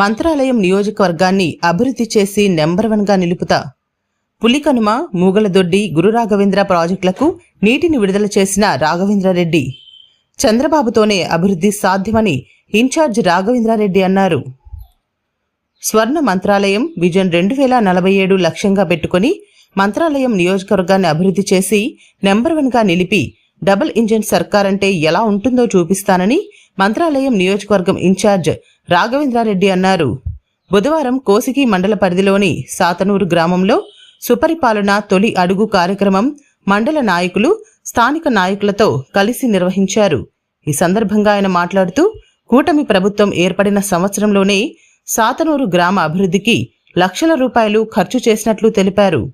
మంత్రాలయం నియోజకవర్గాన్ని అభివృద్ధి చేసి నెంబర్ వన్గా నిలుపుతా. పులికనుమ మూగలదొడ్డి గురురాఘవేంద్ర ప్రాజెక్టులకు నీటిని విడుదల చేసిన రాఘవేంద్రారెడ్డి చంద్రబాబుతోనే అభివృద్ధి సాధ్యమని ఇన్ఛార్జ్ రాఘవేంద్రారెడ్డి అన్నారు. స్వర్ణ మంత్రాలయం విజన్ రెండు వేల నలభై ఏడు లక్ష్యంగా పెట్టుకుని మంత్రాలయం నియోజకవర్గాన్ని అభివృద్ధి చేసి నెంబర్ వన్గా నిలిపి డబుల్ ఇంజిన్ సర్కార్ అంటే ఎలా ఉంటుందో చూపిస్తానని మంత్రాలయం నియోజకవర్గం ఇన్ఛార్జ్ రాఘవేంద్రారెడ్డి అన్నారు. బుధవారం కోసికి మండల పరిధిలోని సాతనూరు గ్రామంలో సుపరిపాలన తొలి అడుగు కార్యక్రమం మండల నాయకులు స్థానిక నాయకులతో కలిసి నిర్వహించారు. ఈ సందర్భంగా ఆయన మాట్లాడుతూ కూటమి ప్రభుత్వం ఏర్పడిన సంవత్సరంలోనే సాతనూరు గ్రామ అభివృద్ధికి లక్షల రూపాయలు ఖర్చు చేసినట్లు తెలిపారు.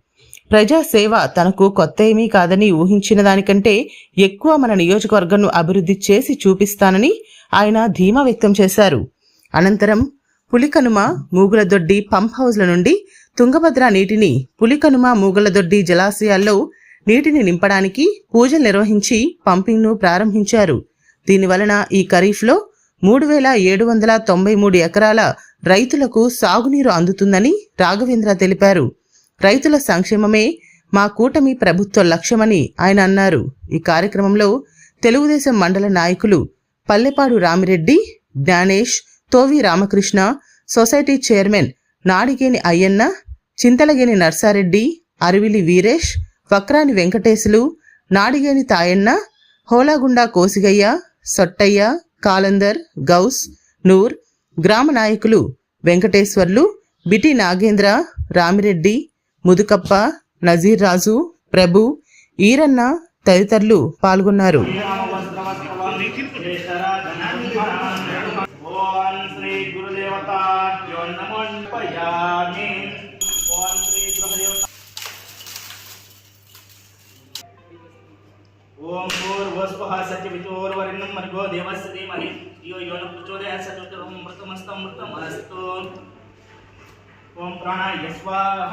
ప్రజాసేవ తనకు కొత్త ఏమీ కాదని ఊహించిన దానికంటే ఎక్కువ మన నియోజకవర్గంను అభివృద్ధి చేసి చూపిస్తానని ఆయన ధీమా వ్యక్తం చేశారు. అనంతరం పులికనుమ మూగులదొడ్డి పంప్ హౌజ్ల నుండి తుంగభద్ర నీటిని పులికనుమ మూగులదొడ్డి జలాశయాల్లో నీటిని నింపడానికి పూజలు నిర్వహించి పంపింగ్ను ప్రారంభించారు. దీనివలన ఈ ఖరీఫ్లో మూడు వేల ఏడు వందల తొంభై మూడు ఎకరాల రైతులకు సాగునీరు అందుతుందని రాఘవేంద్ర తెలిపారు. రైతుల సంక్షేమమే మా కూటమి ప్రభుత్వ లక్ష్యమని ఆయన అన్నారు. ఈ కార్యక్రమంలో తెలుగుదేశం మండల నాయకులు పల్లెపాడు రామిరెడ్డి జ్ఞానేష్ తోవి రామకృష్ణ సొసైటీ చైర్మన్ నాడిగేని అయ్యన్న చింతలగేని నర్సారెడ్డి అరవిలి వీరేష్ వక్రాని వెంకటేశులు నాడిగేని తాయన్న హోలాగుండా కోసిగయ్య సొట్టయ్య కాలందర్ గౌస్ నూర్ గ్రామ నాయకులు వెంకటేశ్వర్లు బిటి నాగేంద్ర రామిరెడ్డి ముదుకప్ప నజీర్ రాజు ప్రభు ఈరన్న తదితరులు పాల్గొన్నారు. ఓం శ్రీ గురుదేవతాభ్యో నమోన్పయామి దేవస్య ధీమహి ధియో యో న ప్రచోదయాత్ మృతమస్తం మృతమస్తు ఓం ప్రాణాయ స్వాహ.